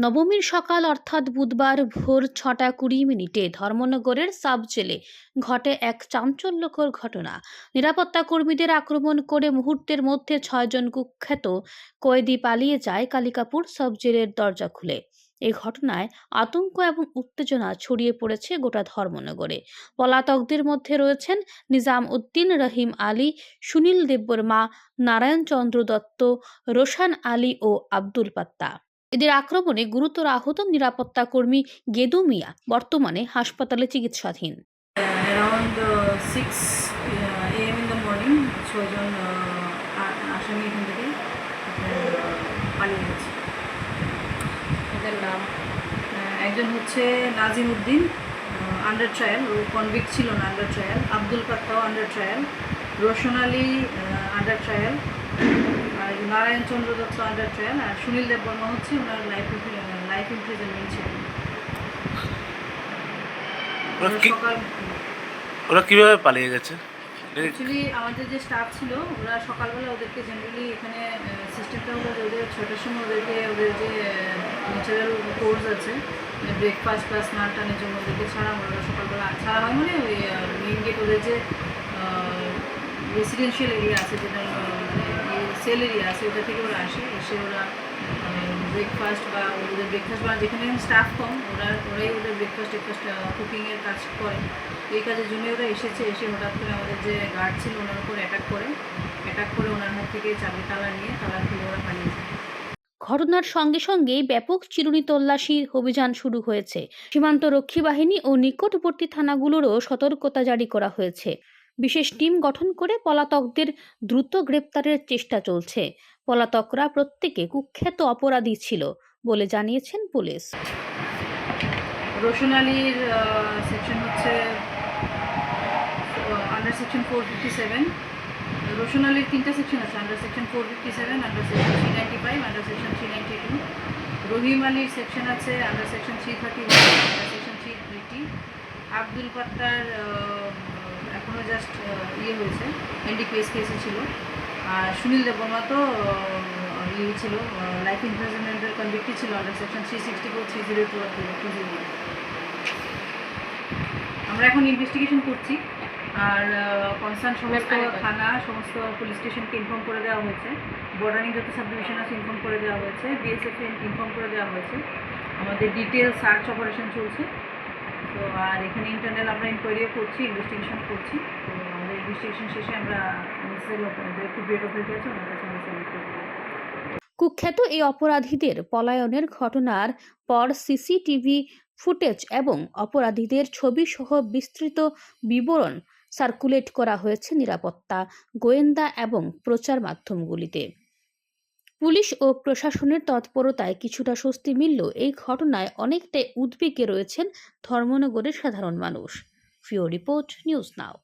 নবমীর সকাল অর্থাৎ বুধবার ভোর ছটা কুড়ি মিনিটে ধর্মনগরের সাব জেলে ঘটে এক চাঞ্চল্যকর ঘটনা। নিরাপত্তা কর্মীদের আক্রমণ করে মুহূর্তের মধ্যে ছয়জন কুখ্যাত কয়েদি পালিয়ে যায় কালিকাপুর সাব জেলের দরজা খুলে। এই ঘটনায় আতঙ্ক এবং উত্তেজনা ছড়িয়ে পড়েছে গোটা ধর্মনগরে। পলাতকদের মধ্যে রয়েছেন নিজাম উদ্দিন, রহিম আলী, সুনীল দেববর্মা, নারায়ণ চন্দ্র দত্ত, রোশান আলী ও আব্দুল পাত্তা। এদের আক্রমণে গুরুতর আহত নিরাপত্তা কর্মী গেদু মিয়া বর্তমানে হাসপাতালে চিকিৎসাধীন। আসামি এখান থেকে পালিয়ে গেছে। এদের নাম? একজন হচ্ছে নাজিম উদ্দিন আন্ডার ট্রায়াল ও কনভিক্ট ছিল না under trial Abdul কাত্তাও under trial Roshan Ali under trial আর নারায়ণ চন্দ্র দত্ত আন্ডার ট্রায়াল আর সুনীল দেব বর্মা হচ্ছে ওনার লাইফ লাইফ ইমপ্রিজনমেন্ট ছিল। ওরা কি- সকাল ওরা কীভাবে পালিয়ে গেছে? অ্যাকচুয়ালি আমাদের যে স্টাফ ছিল ওরা সকালবেলা ওদেরকে জেনারেলি এখানে সিস্টেমটা হলো যে ওদের ছটার সময় ওদেরকে ওদের যে ন্যাচারাল কোর্স আছে ব্রেকফাস্ট বা স্নান টানের জন্য ওদেরকে ছাড়া ওরা সকালবেলা ছাড়া হয় মানে ওই মেইন গেট ওদের যে রেসিডেন্সিয়াল এরিয়া আছে যেটা সেল এরিয়া আছে, ওটা থেকে ওরা আসে, এসে ওরা মানে ব্রেকফাস্ট বা ওদের ব্রেকফাস্ট বা যেখানে স্টাফ কম, ওরা, ওরাই ওদের ব্রেকফাস্ট টেকফাস্ট কুকিংয়ের কাজ করে। এই কাজের জন্য ওরা এসেছে, এসে হঠাৎ করে আমাদের যে গার্ড ছিল, ওনার উপর অ্যাটাক করে। অ্যাটাক করে ওনার হাত থেকে চাবি তালা নিয়ে তালা খুলে ওরা পালিয়ে যায়। ঘটনার সঙ্গে সঙ্গেই ব্যাপক চিরুনি তল্লাশি অভিযান শুরু হয়েছে। সীমান্ত রক্ষী বাহিনী ও নিকটবর্তী থানাগুলোরও সতর্কতা জারি করা হয়েছে। বিশেষ টিম গঠন করে পলাতকদের দ্রুত গ্রেপ্তারের চেষ্টা চলছে। পলাতকরা প্রত্যেকে কুখ্যাত অপরাধী ছিল বলে জানিয়েছেন পুলিশ। রোশন আলীর সেকশন হচ্ছে under section four fifty seven Roshan আলীর তিনটা সেকশন আছে under section four fifty seven under section three ninety five under section three ninety two Rahim আলীর সেকশন আছে under section three thirty one under section three eighty Abdul পাত্তার এখনও just ইয়ে হয়েছে NDPS কেসে ছিল। আর সুনীল দেববর্মা তো ইয়ে ছিল লাইফ ইমপ্রিজনমেন্টের কনভিক্টি ছিল under section three sixty four three zero two আর টু জিরো আমরা এখন ইনভেস্টিগেশন করছি। আর কনসার্ন সমস্ত থানা সমস্ত পুলিশ স্টেশনকে ইনফর্ম করে দেওয়া হয়েছে। বর্ডারিং যত সাব ডিভিশন আছে ইনফর্ম করে দেওয়া হয়েছে। বিএসএফ ইনফর্ম করে দেওয়া হয়েছে। আমাদের ডিটেল সার্চ অপারেশন চলছে। তো, আর এখানে ইন্টারনাল আমরা ইনকোয়ারিও করছি ইনভেস্টিগেশন করছি। তো, আমাদের ইনভেস্টিগেশন শেষে আমরা নেসেসারি যে ব্রেড অথরিটি আছে, ওনার কাছে কুখ্যাত এই অপরাধীদের পলায়নের ঘটনার পর সিসিটিভি ফুটেজ এবং অপরাধীদের ছবি সহ বিস্তৃত বিবরণ সার্কুলেট করা হয়েছে নিরাপত্তা, গোয়েন্দা এবং প্রচার মাধ্যমগুলিতে। পুলিশ ও প্রশাসনের তৎপরতায় কিছুটা স্বস্তি মিলল এই ঘটনায় অনেকটাই উদ্বেগে রয়েছেন ধর্মনগরের সাধারণ মানুষ। ফিও রিপোর্ট, নিউজ নাও।